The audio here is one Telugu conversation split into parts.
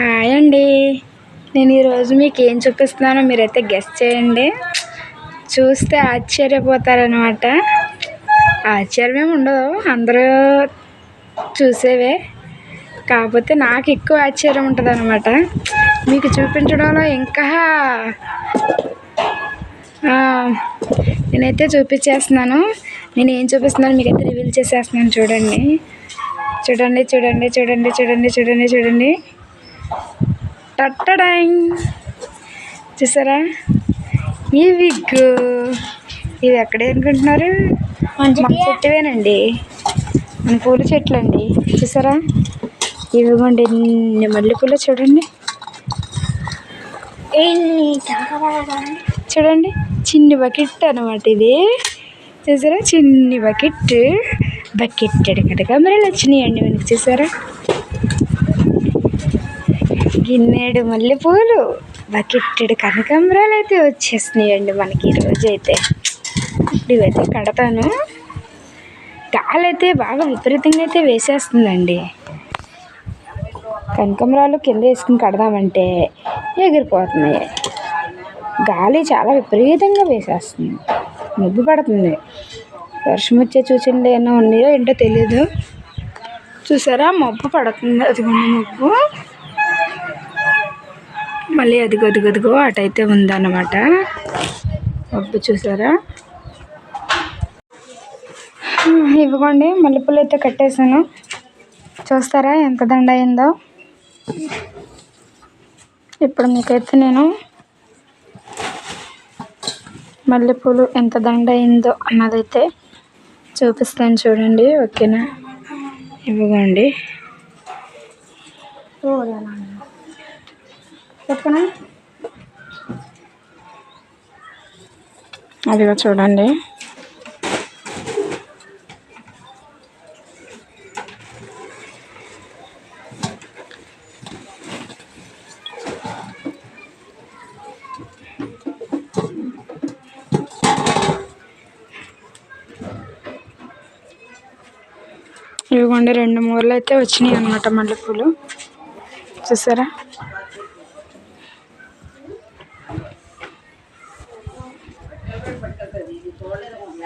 హాయ్ అండి. నేను ఈరోజు మీకు ఏం చూపిస్తున్నానో మీరైతే గెస్ట్ చేయండి. చూస్తే ఆశ్చర్యపోతారనమాట ఆశ్చర్యం ఉండదు. అందరూ చూసేవే. కాకపోతే నాకు ఎక్కువ ఆశ్చర్యం ఉంటుంది అనమాట మీకు చూపించడంలో ఇంకా నేనైతే చూపించేస్తున్నాను. నేను ఏం చూపిస్తున్నాను మీకైతే రివీల్ చేసేస్తున్నాను. చూడండి. చూడండి చూడండి చూడండి చూడండి చూడండి చూడండి. టట్టడాయ్. చూసారా? ఈ విగ్ ఇవి ఎక్కడే అనుకుంటున్నారు? మన చెట్టువేనండి. మన పూల చెట్లు అండి చూసారా ఇవిగోండి ఎన్ని మల్లెపూలు చూడండి. చూడండి. చిన్ని బకెట్ అనమాట ఇది. చూసారా? చిన్ని బకెట్. బకెట్ ఎడకడగా మరి వచ్చినాయండి మనకి. చూసారా? గిన్నెడు మల్లెపూలు బకెట్టెడు కనకాంబరాలు అయితే వచ్చేసినాయండి మనకి ఈరోజు అయితే ఇవైతే కడతాను. గాలి అయితే బాగా విపరీతంగా అయితే వేసేస్తుందండి. కనకాంబరాలు కింద వేసుకుని కడదామంటే ఎగిరిపోతున్నాయి. గాలి చాలా విపరీతంగా వేసేస్తుంది. మబ్బు పడుతుంది. వర్షం వచ్చే సూచనలు ఏమైనా ఉన్నాయో ఏంటో తెలీదు. చూసారా? మబ్బు పడుతుంది. అది మబ్బు. మళ్ళీ అదిగో అదిగో అదిగో అటైతే ఉందన్నమాట. పప్పు చూసారా? ఇవ్వకండి మల్లెపూలు అయితే కట్టేసాను చూస్తారా ఎంత దండ అయిందో? ఇప్పుడు మీకైతే నేను మల్లెపూలు ఎంత దండ అయిందో అన్నదైతే చూపిస్తాను చూడండి ఓకేనా? ఇవ్వకండి చెప్పనా అదిగో చూడండి. ఇదిగోండి రెండు మూరలు అయితే వచ్చినాయి అనమాట మల్లెపూలు. చూసారా?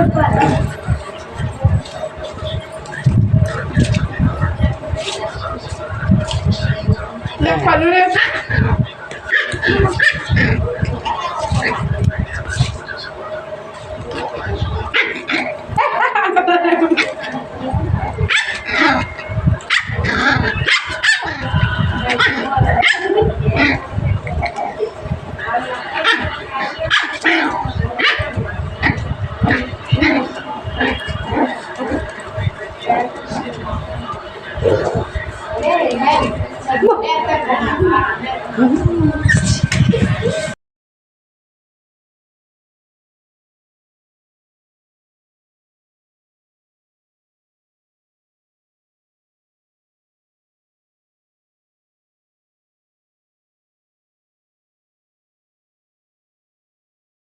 Ow! Amen. Amen.